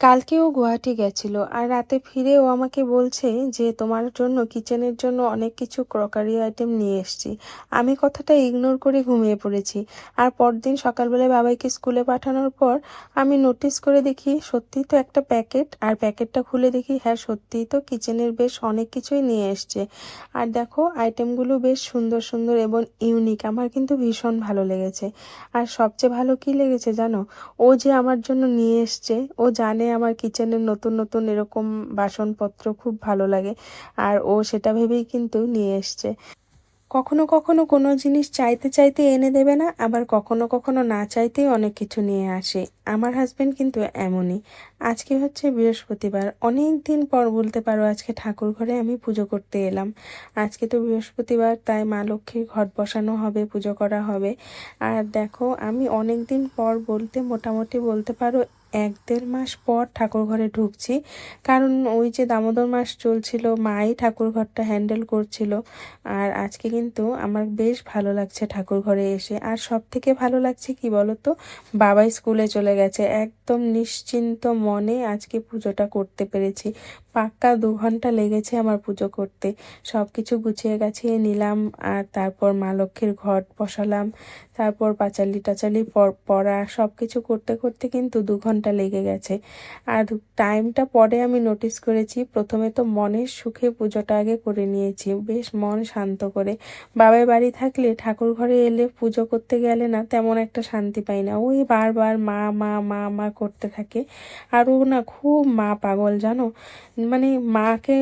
কালকেও গুয়াহাটি গেছিল আর রাতে ফিরে ও আমাকে বলছে যে, তোমার জন্য, কিচেনের জন্য অনেক কিছু ক্রকারি আইটেম নিয়ে এসেছি। আমি কথাটা ইগনোর করে ঘুমিয়ে পড়েছি। আর পরদিন সকালবেলায় বাবাইকে স্কুলে পাঠানোর পর আমি নোটিস করে দেখি, সত্যিই তো একটা প্যাকেট। আর প্যাকেটটা খুলে দেখি হ্যাঁ সত্যিই তো কিচেনের বেশ অনেক কিছুই নিয়ে এসছে। আর দেখো, আইটেমগুলো বেশ সুন্দর সুন্দর এবং ইউনিক। আমার কিন্তু ভীষণ ভালো লেগেছে। আর সবচেয়ে ভালো কি লেগেছে জানো? ও যে আমার জন্য নিয়ে এসছে, ও জানে আমার কিচেনের নতুন নতুন এরকম বাসনপত্র খুব ভালো লাগে। আর ও সেটা ভেবেই কিন্তু নিয়ে এসছে। কখনো কখনো কোনো জিনিস চাইতে চাইতে এনে দেবে না, আবার কখনো কখনো না চাইতেই অনেক কিছু নিয়ে আসে। আমার হাজব্যান্ড কিন্তু এমনই। আজকে হচ্ছে বৃহস্পতিবার। অনেক দিন পর বলতে পারো আজকে ঠাকুর ঘরে আমি পুজো করতে এলাম। আজকে তো বৃহস্পতিবার, তাই মা লক্ষ্মীর ঘট বসানো হবে, পুজো করা হবে। আর দেখো, আমি অনেক দিন পর বলতে, মোটামুটি বলতে পারো এক দেড় মাস পর ঠাকুর ঘরে ঢুকছি। কারণ ওই যে দামোদর মাস চলছিল, মাই ঠাকুর ঘরটা হ্যান্ডেল করছিল। আর আজকে কিন্তু আমার বেশ ভালো লাগছে ঠাকুর ঘরে এসে। আর সব থেকে ভালো লাগছে কি বলতো? বাবাই স্কুলে চলে গেছে। একদম নিশ্চিন্ত মনে আজকে পুজোটা করতে পেরেছি। পাক্কা দু ঘণ্টা লেগেছে আমার পুজো করতে। সব কিছু গুছিয়ে গাছিয়ে নিলাম, আর তারপর মা লক্ষ্মীর ঘট বসালাম। তারপর পাঁচালি টাচালি পড়া সব কিছু করতে করতে কিন্তু দু ঘণ্টা লেগে গেছে। আর টাইমটা পরে আমি নোটিস করেছি, প্রথমে তো মনের সুখে পুজোটা আগে করে নিয়েছি। বেশ মন শান্ত করে। বাবার বাড়ি থাকলে ঠাকুর ঘরে এলে পুজো করতে গেলে না তেমন একটা শান্তি পাই না। ওই বারবার মা মা মা মা করতে থাকে। আর ও না খুব মা পাগল, জানো? মানে মাকে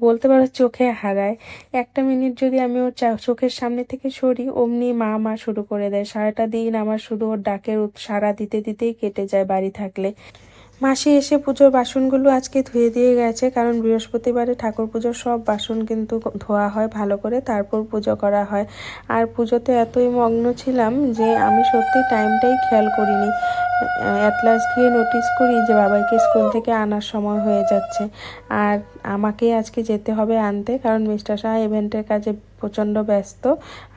বলতে পারো চোখে হারায়। একটা মিনিট যদি আমি ওর চোখের সামনে থেকে সরি, অমনি মা মা শুরু করে দেয়। সারাটা দিন আমার শুধু ওর ডাকের সারা দিতে, দিতেই কেটে যায় বাড়ি থাকলে। মাসি এসে পুজোর বাসনগুলো আজকে ধুয়ে দিয়ে গেছে, কারণ বৃহস্পতিবারে ঠাকুর পুজোর সব বাসন কিন্তু ধোয়া হয় ভালো করে, তারপর পুজো করা হয়। আর পুজোতে এতই মগ্ন ছিলাম যে আমি সত্যি টাইমটাই খেয়াল করিনি। অ্যাটলাস গিয়ে নোটিস করি যে বাবাইকে স্কুল থেকে আনার সময় হয়ে যাচ্ছে। আর আমাকে আজকে যেতে হবে আনতে, কারণ মিস্টার শাহ ইভেন্টের কাজে প্রচণ্ড ব্যস্ত।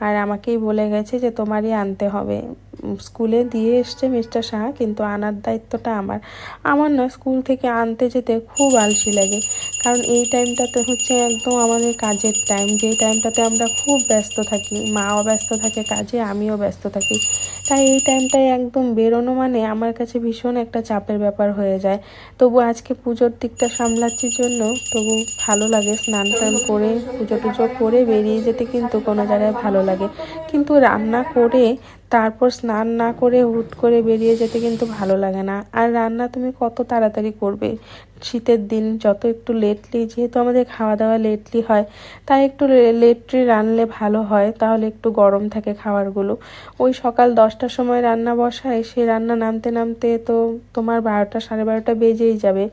আর আমাকেই বলে গেছে যে তোমারই আনতে হবে। স্কুলে দিয়ে এসছে মিস্টার সাহা কিন্তু আনার দায়িত্বটা আমার। আমার না স্কুল থেকে আনতে যেতে খুব আলসি লাগে। কারণ এই টাইমটাতে হচ্ছে একদম আমাদের কাজের টাইম। যেই টাইমটাতে আমরা খুব ব্যস্ত থাকি, মাও ব্যস্ত থাকে কাজে, আমিও ব্যস্ত থাকি। তাই এই টাইমটায় একদম বেরোনো মানে আমার কাছে ভীষণ একটা চাপের ব্যাপার হয়ে যায়। তবু আজকে পুজোর দিকটা সামলাচ্ছি জন্য, তবু ভালো লাগে স্নান টান করে, পুজো টুজো করে বেরিয়ে যেতে কিন্তু কোনো জায়গায় ভালো লাগে। কিন্তু রান্না করে তারপর স্নান না করে হুট করে বেরিয়ে যেতে কিন্তু ভালো লাগে না। আর রান্না তুমি কত তাড়াতাড়ি করবে? শীতের দিন, যত একটু লেটলি যেহেতু আমাদের খাওয়া দাওয়া লেটলি হয়, তাই একটু লেটলি রানলে ভালো হয়, তাহলে একটু গরম থাকে খাবারগুলো। ওই সকাল দশটার সময় রান্না বসায় সে রান্না নামতে নামতে তো তোমার বারোটা, সাড়ে বারোটা বেজেই যাবে।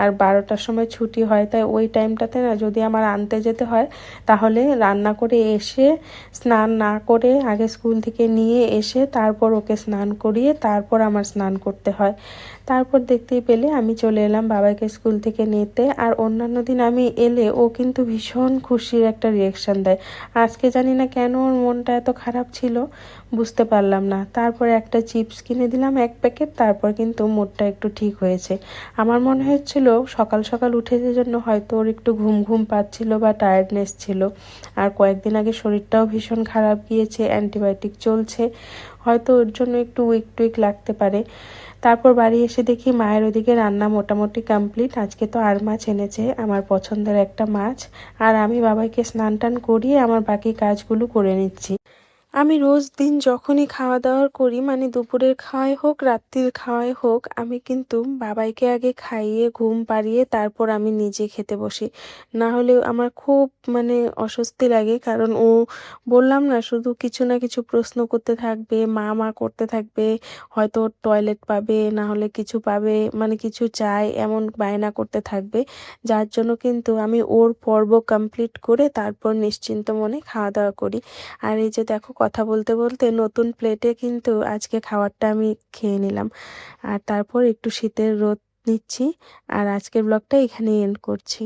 আর বারোটার সময় ছুটি হয়, তাই ওই টাইমটাতে না যদি আমার আনতে যেতে হয়, তাহলে রান্না করে এসে, স্নান না করে আগে স্কুল থেকে নিয়ে এসে তারপর ওকে স্নান করিয়ে তারপর আমার স্নান করতে হয়। তারপর দেখতেই পেলে আমি চলে এলাম বাবাকে স্কুল থেকে নিতে আর অন্যান্য দিন আমি এলে ও কিন্তু ভীষণ খুশির একটা রিয়েকশান দেয়। আজকে জানি না কেন ওর মনটা এত খারাপ ছিল, বুঝতে পারলাম না। তারপরে একটা চিপস কিনে দিলাম এক প্যাকেট, তারপর কিন্তু মুডটা একটু ঠিক হয়েছে। আমার মনে হচ্ছিল সকাল সকাল উঠে যে জন্য হয়তো ওর একটু ঘুম ঘুম পাচ্ছিল বা টায়ার্ডনেস ছিল। আর কয়েকদিন আগে শরীরটাও ভীষণ খারাপ গিয়েছে অ্যান্টিবায়োটিক চলছে। হয়তো ওর জন্য একটু উইক টুইক লাগতে পারে। তারপর বাড়ি এসে দেখি মায়ের ওদিকে রান্না মোটামুটি কমপ্লিট আজকে তো আর মাছ এনেছে, আমার পছন্দের একটা মাছ। আর আমি বাবাকে স্নান টান করিয়ে আমার বাকি কাজগুলো করে নিচ্ছি। আমি রোজ দিন যখনই খাওয়া দাওয়ার করি মানে দুপুরের খাওয়াই হোক, রাত্রির খাওয়াই হোক, আমি কিন্তু বাবাইকে আগে খাইয়ে, ঘুম পাড়িয়ে তারপর আমি নিজে খেতে বসি। না হলে আমার খুব মানে অস্বস্তি লাগে, কারণ ও বললাম না, শুধু কিছু না কিছু প্রশ্ন করতে থাকবে, মা মা করতে থাকবে, হয়তো টয়লেট পাবে, না হলে কিছু পাবে মানে কিছু চাই এমন বায়না করতে থাকবে। যার জন্য কিন্তু আমি ওর পর্ব কমপ্লিট করে তারপর নিশ্চিন্ত মনে খাওয়া দাওয়া করি। আর এই যে দেখো কথা বলতে বলতে নতুন প্লেটে কিন্তু আজকে খাবারটা আমি খেয়ে নিলাম। আর তারপর একটু শীতের রোদ নিচ্ছি। আর আজকের ব্লগটা এখানেই এন্ড করছি।